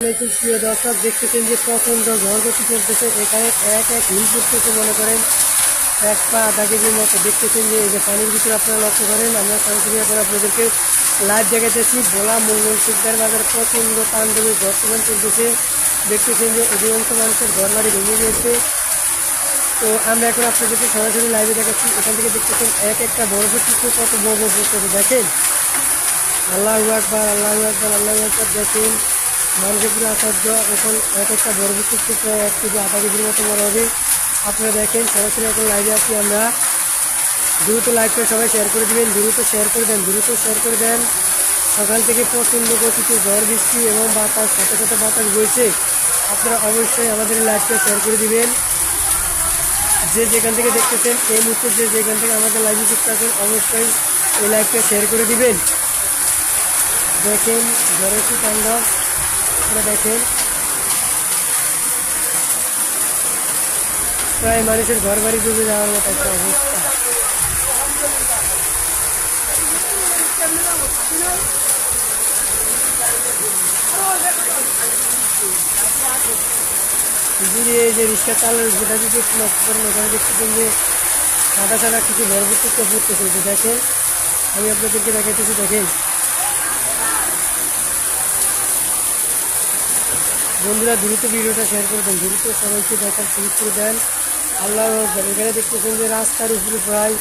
প্রিয় দর্শক দেখতেছেন যে প্রচণ্ড ঝড় চলতেছে এখানে এক এক হিল পড়তেছে মনে করেন এক পা আধা কেজির মতো দেখতেছেন যে এই যে পানির ভিতরে আপনারা লক্ষ্য করেন আমরা সরাসরি এখন আপনাদেরকে লাইভ দেখাতেছি ভোলা মঙ্গল শিকদার বাজার প্রচণ্ড তাণ্ডবী বর্তমান চলতেছে দেখতেছেন যে অধিকাংশ মানুষের ঘর বাড়ি ভেঙে গিয়েছে তো আমরা এখন আপনাদেরকে সরাসরি লাইভে দেখাচ্ছি এখান থেকে দেখতেছেন এক একটা বরফ চিত্র কত বড় বড় দেখেন আল্লাহ আকবার আল্লাহ আকবার আল্লাহ আকবার দেখেন মানুষের পুরো আচার্য, এখন এক একটা চিত্র প্রায় এক কেজি আধা কেজির মতো বড় হবে। আপনারা দেখেন, সরাসরি এখন লাইভে আছি আমরা। দ্রুত লাইভটা সবাই শেয়ার করে দিবেন, দ্রুত শেয়ার করে দেন, দ্রুত শেয়ার করে দেন। সকাল থেকে প্রচণ্ড গতিতে ঝড়, বৃষ্টি এবং বাতাস সাথে সাথে বাতাস বইছে। আপনারা অবশ্যই আমাদের লাইভটা শেয়ার করে দিবেন। যে যেখান থেকে দেখতেছেন, এই মুহূর্তে যে যেখান থেকে আমাদের লাইভে যুক্ত আছেন, অবশ্যই এই লাইভটা শেয়ার করে দিবেন। দেখেন, ঝড়ের কি আপনারা দেখেন। প্রায় মানুষের ঘর বাড়ি ডুবে যাওয়ার মতো একটা অবস্থা। যদি এই যে রিক্সা চালের যেটা যদি লক্ষ্য করেন, ওখানে যে সাদা সাদা কিছু পড়তেছে যে দেখেন, আমি আপনাদেরকে দেখাইতেছি, দেখেন। বন্ধুরা দ্রুত ভিডিওটা শেয়ার করে দেন। দ্রুত সবাইকে দেখার সুযোগ করে দেন। আল্লাহ। এখানে দেখতেছেন যে রাস্তার উপরে প্রায়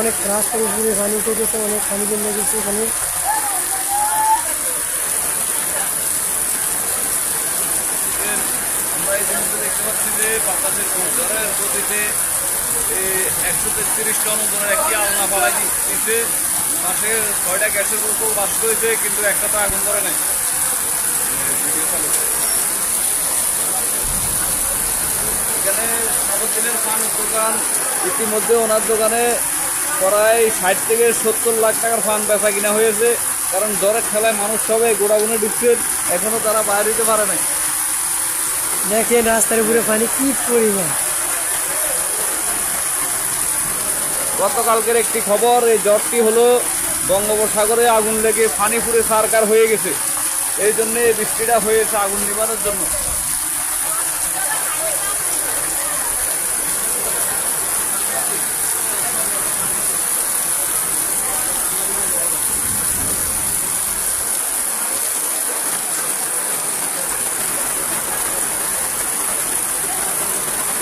অনেক রাস্তার উপরে পানি উঠে গেছে অনেক পানি জমে গেছে এখানে। একশো তেত্রিশ টন ওজনের একটি আলনা ফালাই দিচ্ছে। পাশে ছয়টা গ্যাসের বোতল বাস্ট হয়েছে কিন্তু একটা তো আগুন ধরে নাই। এখানে। সাবুদ্দিনের দোকান। ইতিমধ্যে ওনার দোকানে প্রায় ষাট থেকে সত্তর লাখ টাকার ফান বেচা কিনা হয়েছে কারণ জ্বরের খেলায় মানুষ সবাই গোড়াগুনে ঢুকছে এখনও তারা বাইরে দিতে পারে নাই। দেখেন রাস্তার উপরে পানি কি পরিমাণ? গতকালকের একটি খবর এই জ্বরটি হলো বঙ্গোপসাগরে আগুন লেগে ফানি পুড়ে সারকার হয়ে গেছে। এই জন্য এই বৃষ্টিটা হয়েছে আগুন নিবানোর জন্য।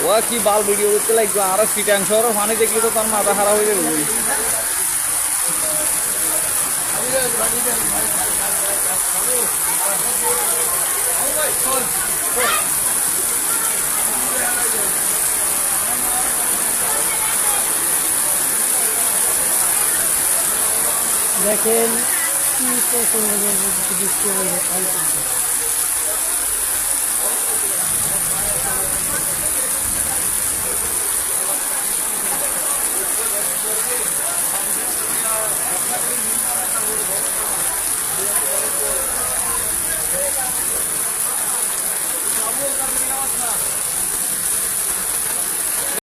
ও কি বাল ভিডিও করতে লাগবে আর সিটাং শহরের পানি দেখলে তো তার মাথা খারাপ হয়ে যাবে। দেখেন কি প্রচণ্ড বরফ বৃষ্টি হয়ে পানি পড়ছে।